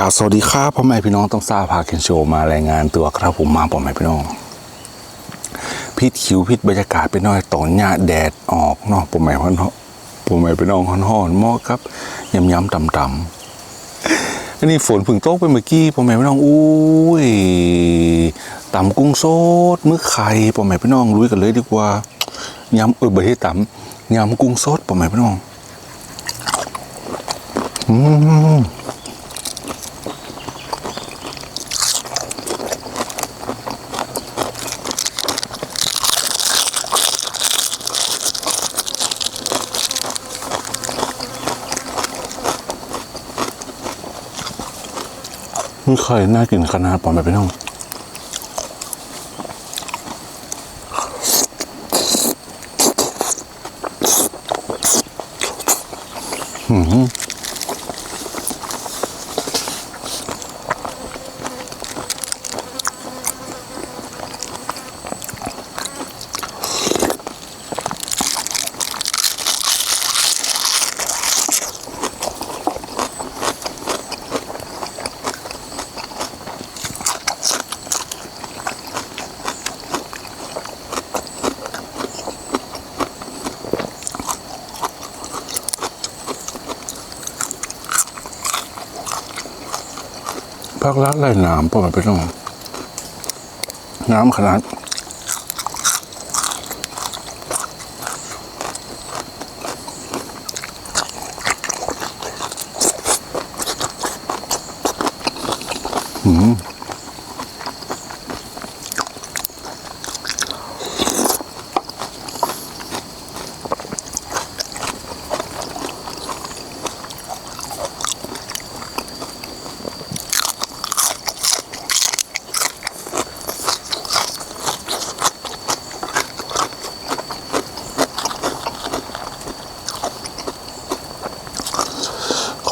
ราบสวัสดีครับพ่อแม่พี่น้องต้องทราบพาเคนโชว์มารายงานตัวครับผมมาพ่อแม่พี่น้องพิษคิวพิษบรรยากาศไปหน่อยตอนหญ้าแดดออกนาะพ่อแม่พี่น้อพ่อแม่พี่น้องห่อนๆหม้อครับยำยำต่ำๆอันนี้ฝนพึ่งตกไปเมื่อกี้พ่อแม่พี่น้องอุ้ยตำกุ้งสดมื้อไข่พ่อแม่พี่น้องลุยกันเลยดีกว่ายำเออเบอร์ที่ตำยำกุ้งสดพ่อแม่พี่น้องอืม ไม่เคยน่ากินขนาดปอมแบบไปน้อง พักรักไล่น้ำปอมแบบไปน้องน้ำขนาดอืม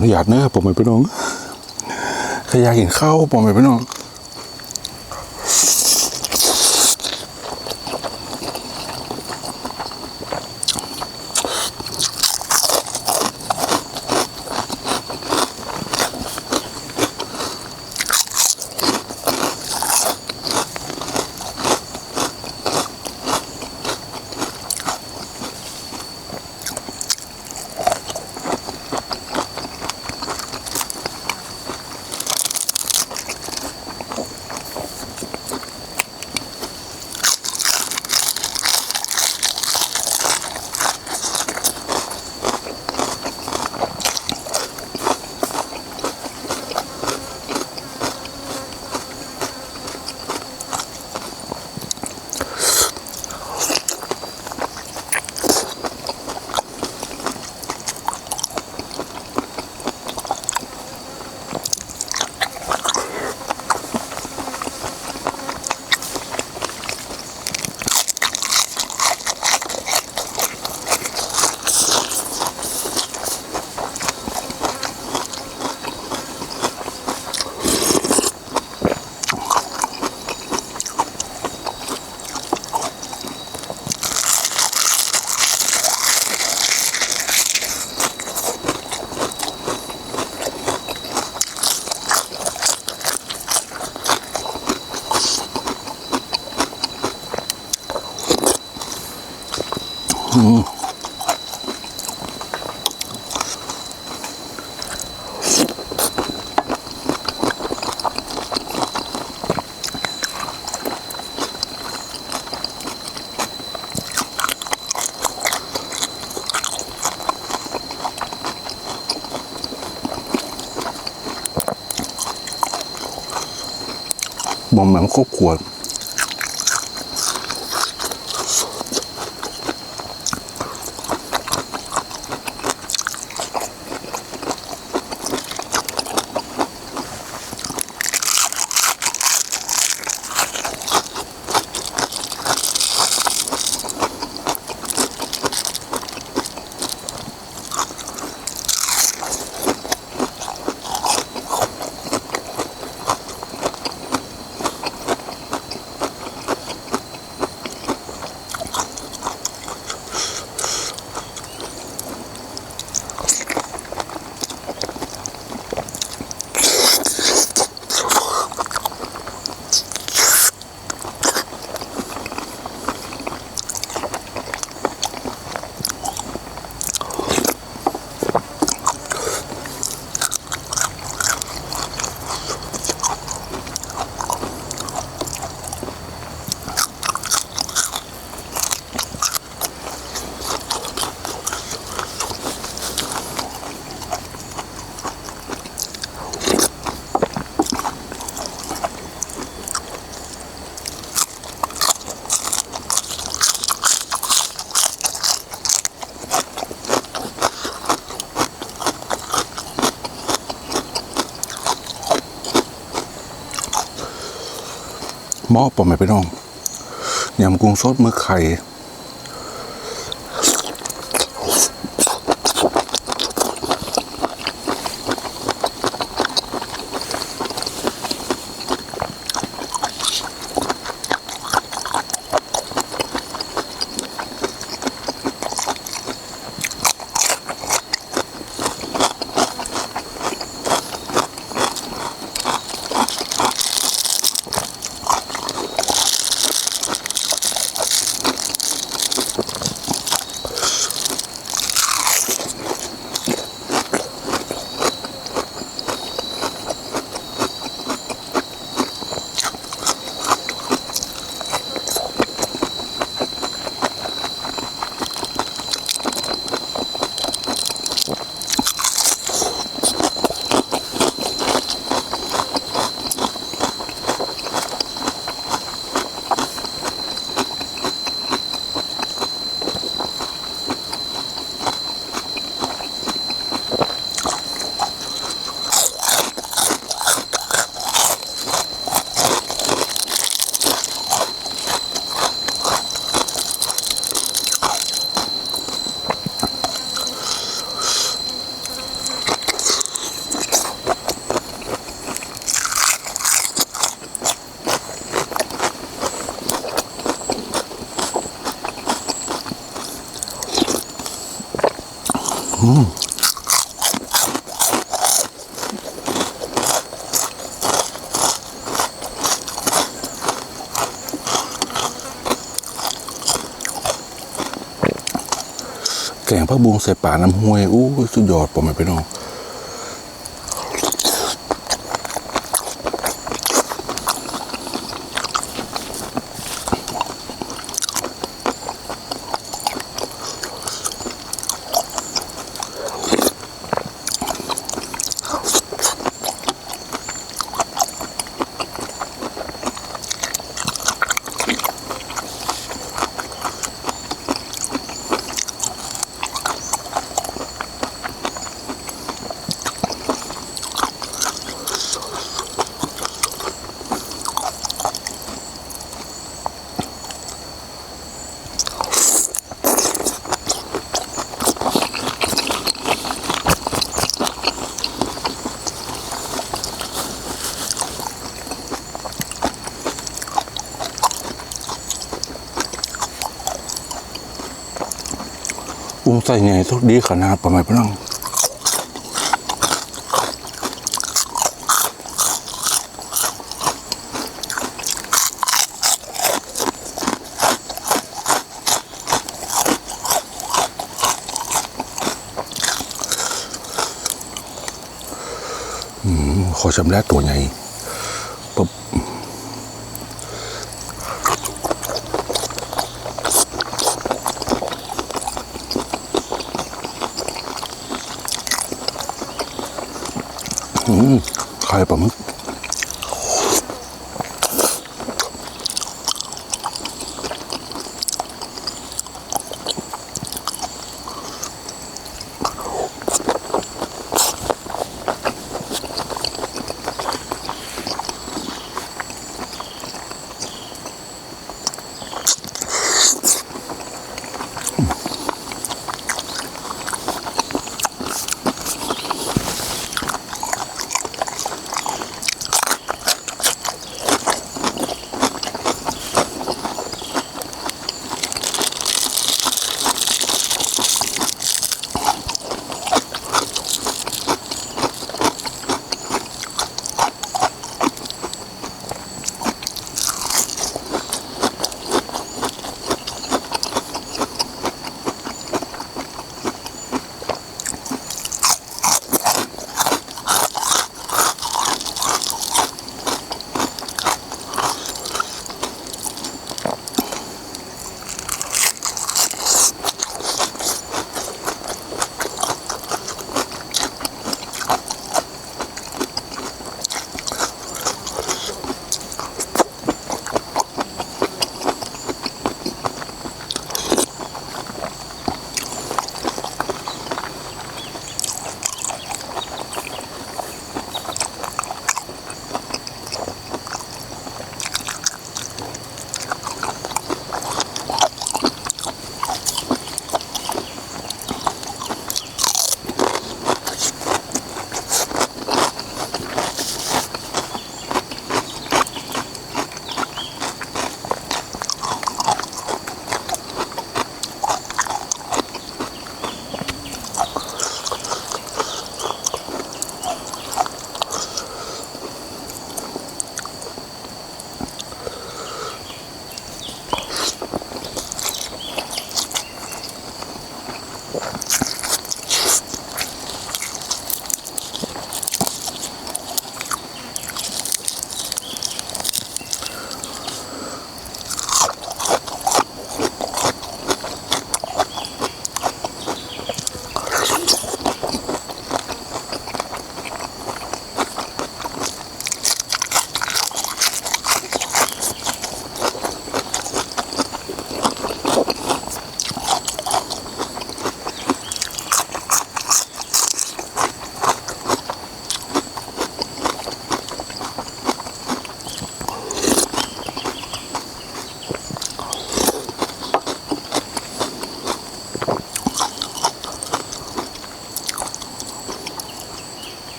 อนุญาตเนอะผมไม่ไปน้องใครอยากเห็นข้าวผมไม่ไปน้อง บ่มแบบครอบครัว หม้อปอมไหมพี่น้องยำกุ้งสดมือไข่ แกงผักบุ้งใส่ป่าน้ำห้วยอู้สุดยอดผมไม่ไปน้อง กุ้งใส่ใหญ่ทุกดีขนาดปอมไหมพี่น้องขอชำรกตัวใหญ่ อืมไข่ป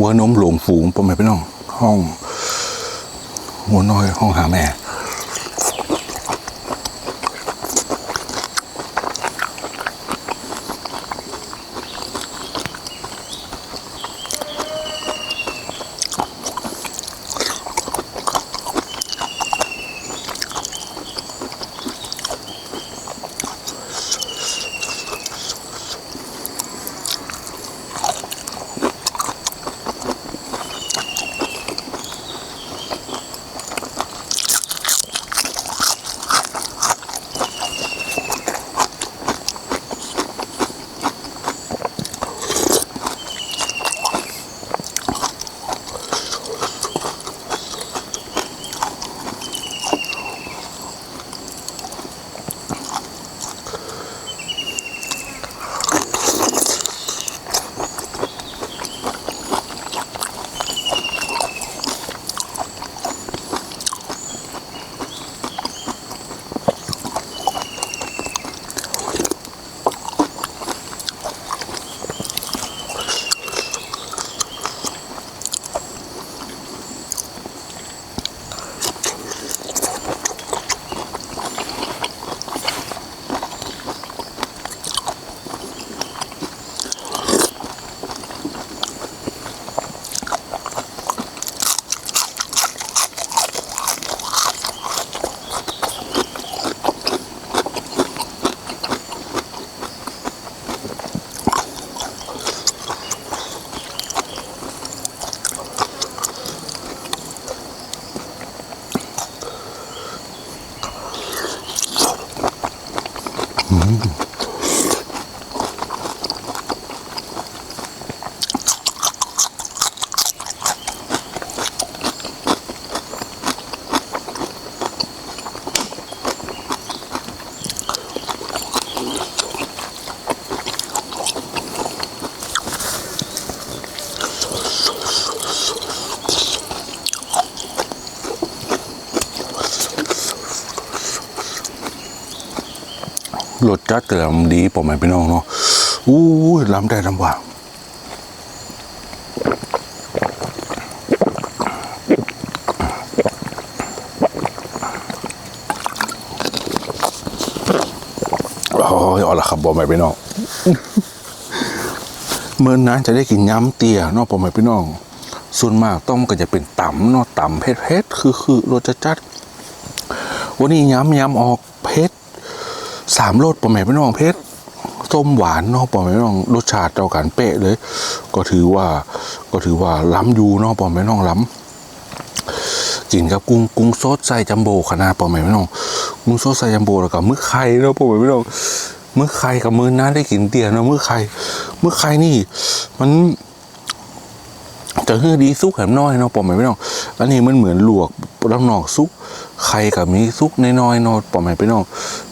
หัวนมหลงฝูงผมไหมพี่น้องห้องหัวน้อยห้องหาแม่ รสจัดแต่ลำดีผมไม่พี่น้องเนาะอู้ล้ำได้ลำบาโอ้ยเอาละครับบอกไม่พี่น้องเมื่อนั้นจะได้กินย้ำเตี๋ยเนาะผมไม่พี่น้อง ส่วนมากต้มก็จะเป็นต่ำเนาะต่ำเผ็ดๆคือคือรสจัดจัดวันนี้ย้ำย้ำออกเผ็ด สามรสปอมแม่พี่น้องเพชรส้มหวานเนาะปอมแม่พี่น้องรสชาติเท่ากันเป๊ะเลย ก็ถือว่าก็ถือว่าล้ำยู่เนาะปอมแม่พี่น้องล้ำกินกับกุ้งกุ้งสดใส่จัมโบ้ขนาดปอมแม่พี่น้องกุ้งสดใส่จัมโบ้แล้วก็มื้อไข่เนาะปอมแม่พี่น้องมื้อไข่กับมื้อนั้นได้กินเตี๋ยเนาะมื้อไข่มื้อไข่นี่ มันจะเฮือดีซุกแหมน้อยเนาะปอมแม่พี่น้องอันนี้มันเหมือนลวกลำนอกซุกไข่กับมีซุกน้อยๆเนาะปอมแม่พี่น้อง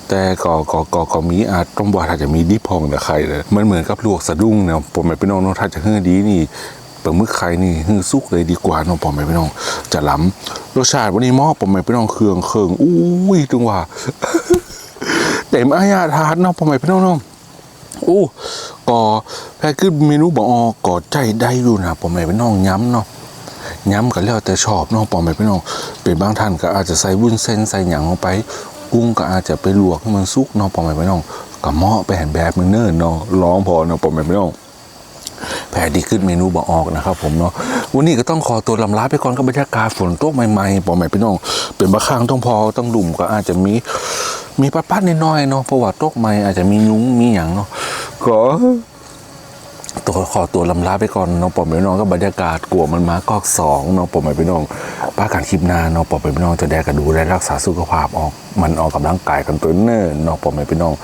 แต่ก็ก็ก็ก็มีอาจต้องบอกถ้าจจะมีดิพองแต่ไข่เลยมันเหมือนกับลวกสะดุ้งเนี่ยผมไม่พี่น้องเนาะถ้าจะเฮือดีนี่เปิดมือไข่นี่ฮือซุกเลยดีกว่าเนาะผมไม่พี่น้อง จะล้ำรสชาติวันนี้หม้อผมไม่พี่น้องเครื่องเครื่องอุ้ยจังหว่าเต็มอายาทานเนาะผมไม่พี่น้องเนาะอู้ก็แพ้ขึ้นเมนูบอกออกก็ใจได้อยู่นะผมไม่พี่น้องย้ำเนาะย้ำกันแล้วแต่ชอบน้องปอมไปพี่น้องเป็นบางท่านก็อาจจะใส่วุ้นเส้นใส่หยังลงไป กุ้งก็อาจจะไปลวกให้มันสุกเน้องปอมไปพี่น้องก็เหมาะไปแห่นแบบมือเนิ่นเนาะร้องพอเนาะปอมไปพี่น้องแผลดีขึ้นเมนูบอกออกนะครับผมเนาะวันนี้ก็ต้องขอตัวลำลาไปก่อนกับบรรยากาศฝนตกใหม่ๆปอมไปพี่น้องเป็นบางครั้งต้องพอต้องดุ่มก็อาจจะมีมีปัดๆน้อยๆเนาะเพราะว่าตกใหม่อาจจะมียุ้งมีหยังเนาะก็ ตัวขอตัวลำลาไปก่อนน้องปอมไปน้องก็บรรยากาศกลัวมันมากอกสองน้องปอมไปน้องป้าการคลิปหนาน้องปอมไปน้องจะได้กระดูแลรักษาสุขภาพออก มันออกกำลังกายกันตัวเนิ่นน้องปอมไปน้อง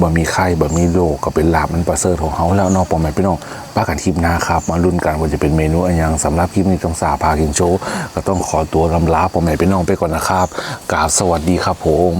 บ่มีไข้บ่มีโรคก็เป็นลาบมันประเสริฐของเขาแล้วน้องปอมไปน้องป้าการคลิปหนาครับมาลุ้นกันว่าจะเป็นเมนูอะไรยังสำหรับคลิปนี้ต้องสาพากินโชก็ต้องขอตัวลำลาปอมไปน้องไปก่อนนะครับกราบสวัสดีครับผม